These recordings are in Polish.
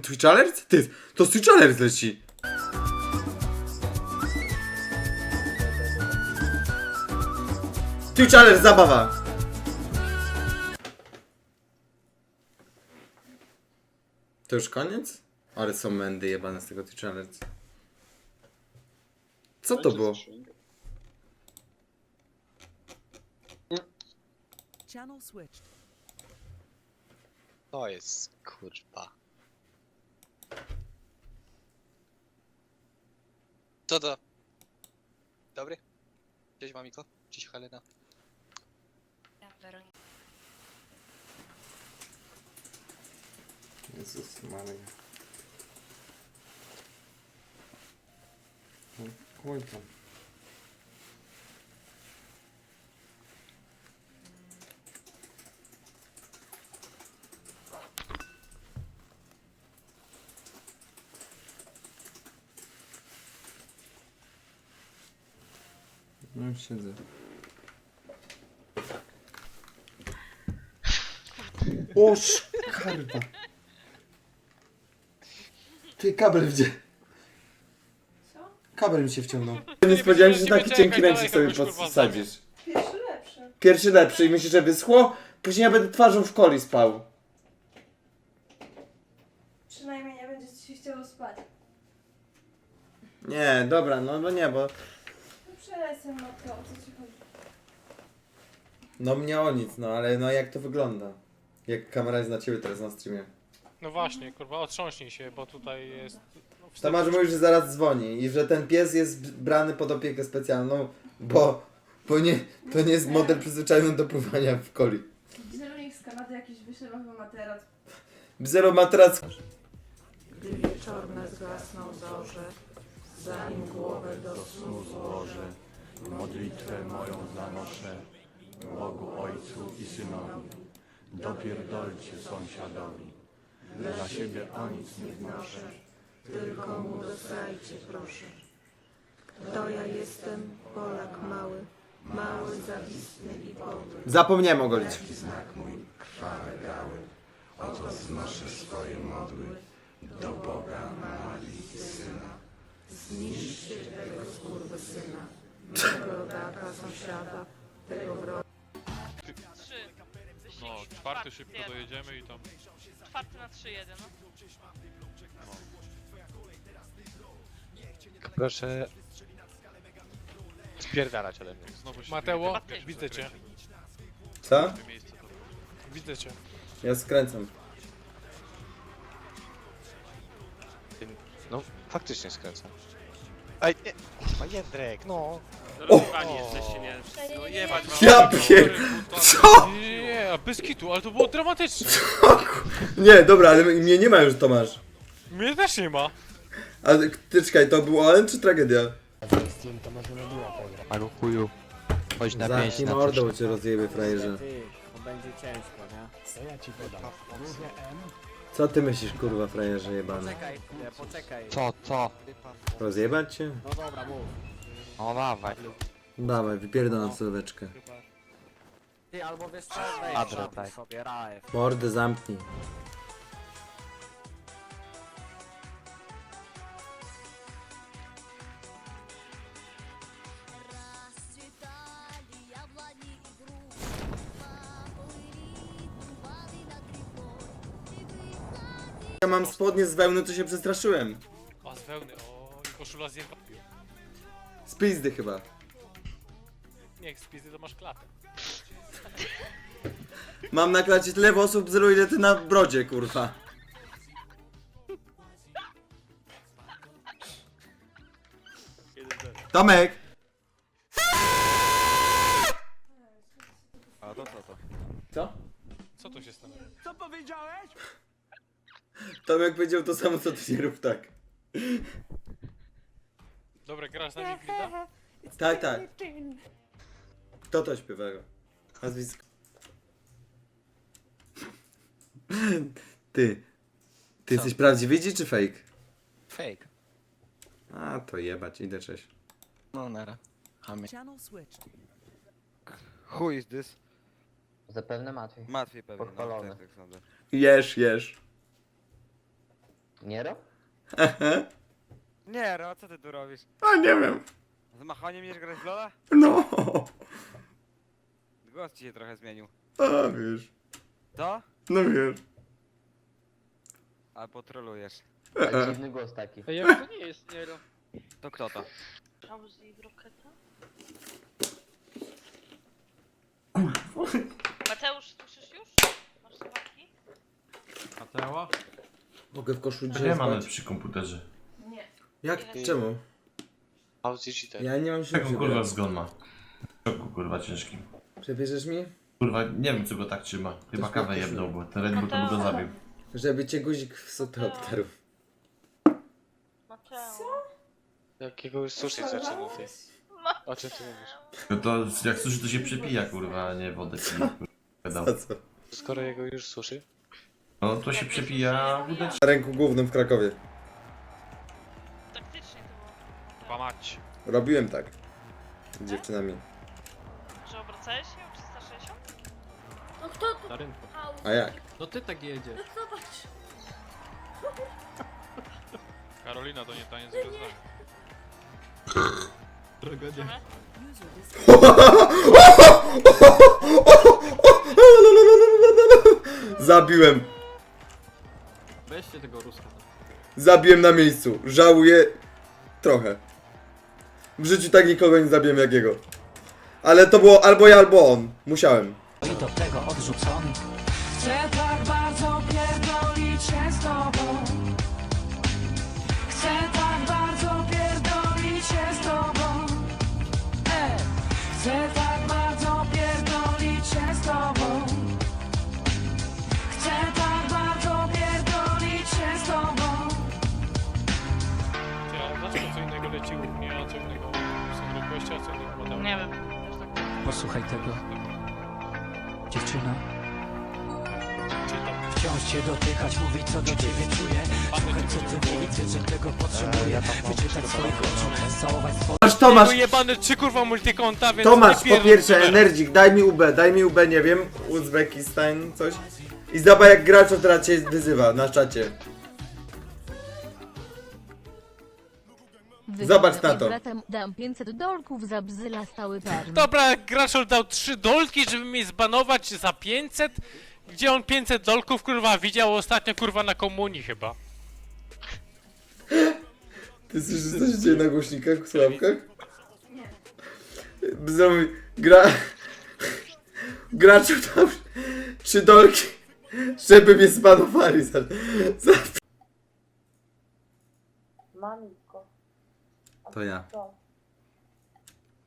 Twitch Alert? Ty, to z Twitch Alert leci. Twitch Alert, zabawa. To już koniec? Ale są mędy jebane z tego Twitch Alert. Co to było? Channel switched. To jest kurwa. Co to? Dobry? Cześć mamiko? Cześć Helena. Ja, Weronika. Jezus Maria. Oj tam. No już siedzę. Oż, karwa. Ty, kabel gdzie? Co? Kabel mi się wciągnął. Nie spodziewałem się, że taki cienki ręcznik sobie podsadzisz. Pierwszy lepszy. Pierwszy lepszy i myślisz, że wyschło? Później ja będę twarzą w coli spał. Przynajmniej nie będzie ci się chciało spać. Nie, dobra, no bo nie, bo... No przestań matko, o co ci chodzi? No mnie o nic, no ale no jak to wygląda? Jak kamera jest na ciebie teraz na streamie. No właśnie, kurwa, otrząśnij się, bo tutaj jest... no, wstęp- Tomasz mówi, że zaraz dzwoni i że ten pies jest brany pod opiekę specjalną, bo, bo nie, to nie jest model przyzwyczajony do pływania w coli. Zielonik z Kanady jakiś wyślerowy materac. Zero materac. Gdy wieczorne zgasną zorze, zanim głowę do snu złożę, Modlitwę moją zanoszę Bogu Ojcu i Synowi. Dopierdolcie sąsiadowi. Dla siebie o nic nie wnoszę. tylko mu dostajcie proszę. Kto ja jestem, Polak mały, mały, zawistny i podły. Zapomniałem ogolić. Znak mój krwawe gały. Oto znoszę swoje modły do Boga. Zniszczcie tego skurwysyna, tego rodaka sąsiada, tego wroga. Trzy. No, czwarty szybko dojedziemy i tam... Czwarty na trzy jedzie, no. Proszę... Spierdalać ode mnie. Znowu się... Mateo, Chyba ty. widzę cię. Co? Miejsce to. Widzę cię. Ja skręcam. No, faktycznie skręcam. Ej, nie! Kurwa, Jędrek, no! Rozjebani jesteście, nie? No jebać Ja pier... Co? Nie, nie, nie, a bez kitu, ale to było dramatyczne. Nie, dobra, ale mnie nie ma już Tomasz. Mnie też nie ma. A ty czekaj, to był ON czy tragedia? Albo chuju. Chodź na pięć, Zamknij na bo coś. cię rozjebie frajerze. To będzie ciężko, nie? Co ty myślisz, kurwa, frajerze jebany? Poczekaj, poczekaj. Co, co? Rozjebać cię? No dobra, mów. O, dawaj. Dawaj, wypierdol na sylweczkę. Ty albo wiesz co, Adro, daj. sobie Raef. Mordę zamknij. Ja mam spodnie z wełny, to się przestraszyłem. A z wełny, o, i koszula z. Z pizdy chyba. Niech z pizdy to masz klatę. Mam na klacie tyle osób, zero ile ty na brodzie, kurwa. Tomek! A to co to? Co? Co tu się stało? Tomek powiedział to samo, co ty nie rób tak. Dobra, grasz na grida? Tak, tak. Kto to śpiewa? Nazwisko. Ty. Ty jesteś prawdziwy czy fake? Fake. A, to jebać, idę cześć. No, nara. Hamie. Channel switched. Who is this? Zapewne Matwiej. Matwiej pewnie, no, Podpalony. tak, tak sądzę. Jesz, jesz. Niero? Nie, Ro, co ty tu robisz? A nie wiem. Z machaniem będziesz grać w Lola? No. Głos ci się trochę zmienił. A wiesz. To? No wiesz. A potrolujesz. Ale dziwny głos taki. Ej, jak to nie jest Niero? To kto to? Mateusz, słyszysz już? Masz słuchawki? Mateo? Mogę w koszu Nie dzisiaj mamy spać? przy komputerze. Nie. Jak? Czemu? Auzi cheater. Ja nie mam się Jaką kurwa zgon ma? W szoku kurwa ciężkim. Przebierzesz mi? Kurwa, nie wiem co go tak trzyma. Chyba Też kawę nie jebnął, bo ten Red Bull to by go zabił. Żeby cię guzik w superopteru. Mateo. Jakiego już sushi zaczyna ty. O czym ty mówisz? No to jak słyszy to się przepija kurwa, a nie wodę kurwa. Skoro jego już suszy? No to się przepija wódę Na ręku głównym w Krakowie. Taktycznie to było. Chyba mać. Robiłem tak. Z dziewczynami. Że obracałeś się o 360? No kto tu? Na rynku. A jak? No ty tak jedziesz. Zobacz. Karolina to nie taniec bez nami. Tragedia. Dis- Zabiłem. Weźcie tego Ruska. Zabiłem na miejscu. Żałuję trochę. W życiu tak nikogo nie zabiłem jak jego. Ale to było albo ja, albo on. Musiałem. I do tego odrzucony. Chcę 20 osób i potem. Nie wiem. Tak. Posłuchaj tego. Dziewczyna, wciąż cię dotykać, mówić co do ciebie czuję. Słuchaj co ty mówisz, że tego potrzebuję. Wyczytać swoich oczu, całować swoje... Tomasz, Tomasz, jebany trzy kurwa multikonta, więc Tomasz, po pierwsze energik, daj mi UB, daj mi UB, nie wiem, Uzbekistan, coś. I zobacz jak gracz od razu cię wyzywa na czacie. Zobacz na to. Bratem dam 500 dolków za bzyla stały. Dobra, Graczol dał trzy dolki, żeby mnie zbanować za 500? Gdzie on 500 dolków kurwa widział ostatnio kurwa na komunii chyba? Ty słyszysz co się dzieje na głośnikach, w słuchawkach? Zrobi, gra... Graczu tam trzy dolki, żeby mnie spanowali za... za... To ja.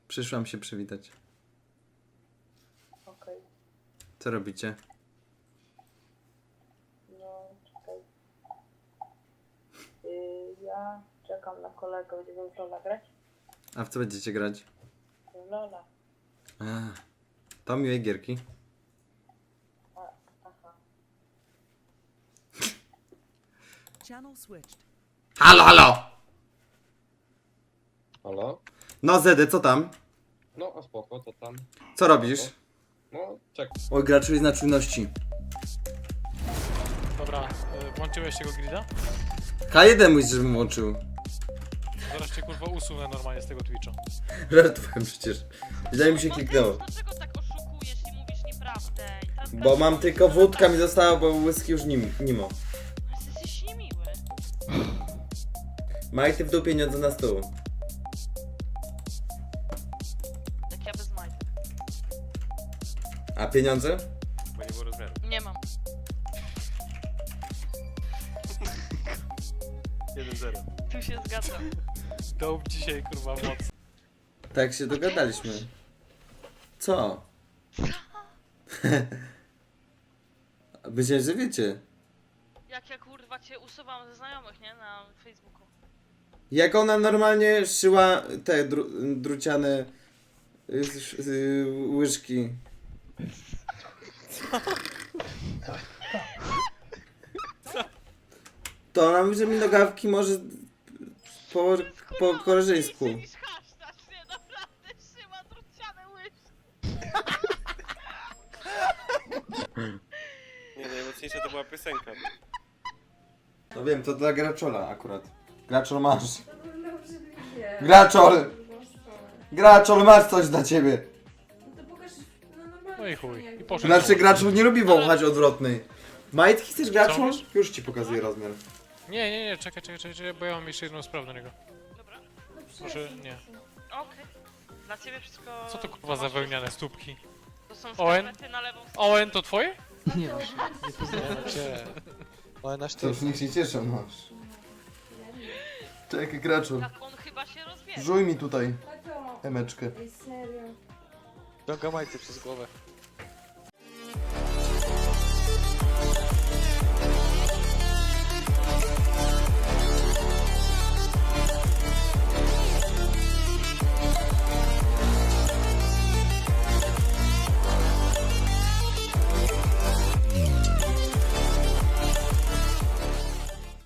Przyszłam się przywitać. okej, Co robicie? no czekaj. Y, ja czekam na kolegę, będziemy w Lola grać? A w co będziecie grać? W Lola. A, to miłej gierki. Aha. Channel switched. Halo, halo! Halo? No Zedy, co tam? No, a spoko, to tam. Co robisz? No, czek. Oj, graczu jest na czujności. Dobra, y, włączyłeś tego grida? K1 mówisz, żebym włączył. Zaraz cię kurwa usunę normalnie z tego Twitcha. Żartowałem przecież. Źle mi się kliknęło. Dlaczego tak oszukujesz i mówisz nieprawdę? I Bo mam tylko wódka mi została, bo whisky już nim, nimo. Jesteś niemiły. Majty w dół pieniądze na stół. A pieniądze? Bo nie było rozmiaru. Nie mam. 1-0. Tu się zgadzam. Dołb dzisiaj kurwa moc. Tak się dogadaliśmy. Co? Myślę, że wiecie. Jak ja kurwa cię usuwam ze znajomych, nie? Na Facebooku. Jak ona normalnie szyła te dru druciane y, sz- y, łyżki. To ona mówi, że mi nogawki może po, po koleżeńsku. hashtag, nie? Naprawdę szyła druciane łyżki. Nie, najmocniejsza to była piosenka. No wiem, to dla graczola akurat. Graczol masz. Graczol! Graczol masz coś dla ciebie. No i chuj. I poszedł. Znaczy graczol nie lubi wąchać odwrotnej. Majtki chcesz graczol? Co? Już ci pokazuję rozmiar. Nie, nie, nie, czekaj, czekaj, czekaj, bo ja mam jeszcze jedną sprawę na niego. Dobra. Może nie. Okej. Dla ciebie wszystko... Co to kurwa za wełniane stópki? To są Owen? skarpety na lewą stronę. Owen, to twoje? Nie no, nie poznałem cię. Ale nasz To ty. już niech się cieszą, masz. Czekaj, graczol. Tak on chyba się rozbierze. Żuj mi tutaj emeczkę. Ciąga majty przez głowę.